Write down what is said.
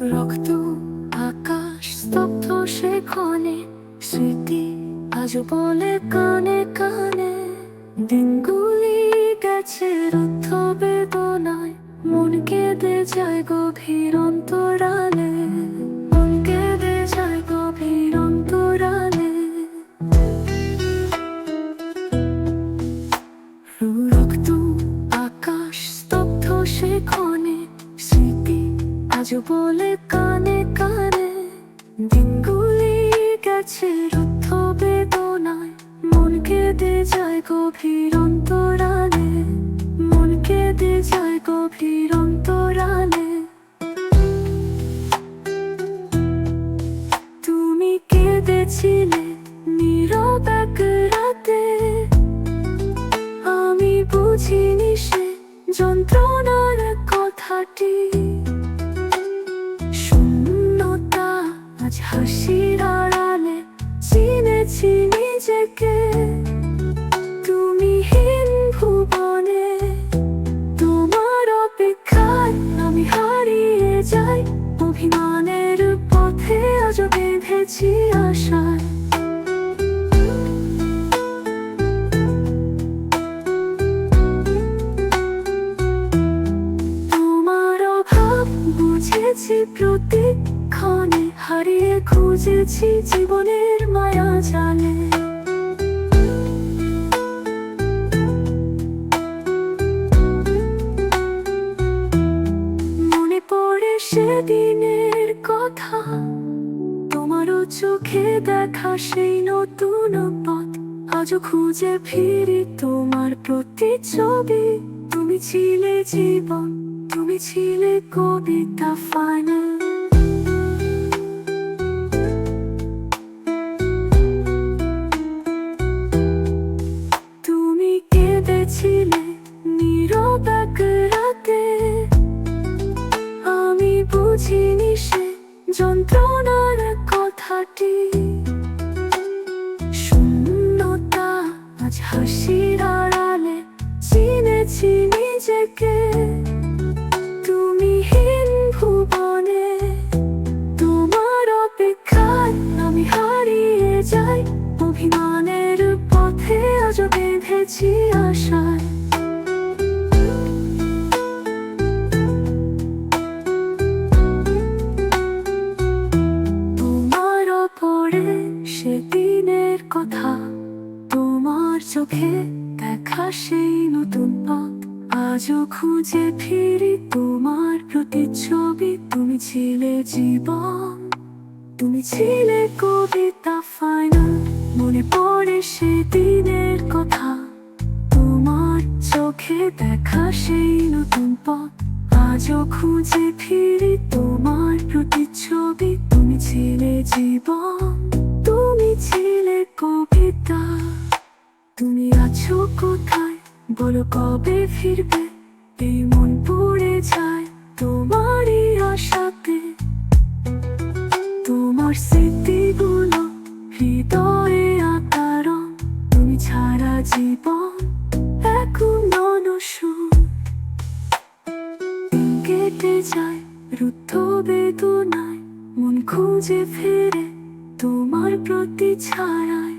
রক্ত, আকাশ, স্তব্ধ সেখানে, স্মৃতি আজ বলে কানে কানে। দিনগুলি গেছে রুদ্ধ বেদনায় মনকে দে যায় গভীর অন্তরায়। আজ বলে কানে কানে দিনগুলি গেছে রুদ্ধ বেদনায়। মন কেঁদে যায় গভীর অন্তরালে। মন কেঁদে যায় গভীর অন্তরালে। তুমি কেঁদেছিলে নীরব এক রাতে। আমি বুঝিনি সে যন্ত্রণার কথাটি। চিনেছি নিজেকে। তুমি হীন ভুবনে তোমার অপেক্ষায় আমি হারিয়ে যাই। অভিমানের পথে আজ বেঁধেছি আশায়। তোমার অভাব বুঝেছি প্রতিক্ষণে হারিয়ে খুঁজেছি জীবনের মায়া জালে। মনে পড়ে সেদিনের কথা, তোমারও চোখে দেখা সেই নতুন পথ। আজও খুঁজে ফিরি তোমার প্রতিচ্ছবি। তুমি ছিলে জীবন, তুমি ছিলে কবিতা ফাইনাল কেঁদেছিলে নীরব রাতে। আমি বুঝিনি সে যন্ত্রণার কথাটি। শূন্যতা আজ হাসির আড়ালে চিনেছি নিজেকে। বেঁধেছি আশায়। তোমার ওপরে সেদিনের কথা, তোমার চোখে দেখা সেই নতুন পথ আজও খুঁজে ফিরি তোমার প্রতিচ্ছবি। তুমি ছিলে জীবন, তুমি ছিলে কবিতা ফাইনাল মনে পড়ে সেদিনের কথা। তোমার চোখে দেখা সেই নতুন পথ। আজও খুঁজে ফিরি তোমার প্রতিচ্ছবি। তুমি ছিলে জীবন, তুমি ছিলে কবিতা। তুমি আছো কোথায়, বলো কবে ফিরবে? এই মন পড়ে যায় তোমারই আশাতে। তোমার স্মৃতিগুলো রুদ্ধ বেদনায় মন খুঁজে ফেরে তোমার প্রতি ছায়ায়।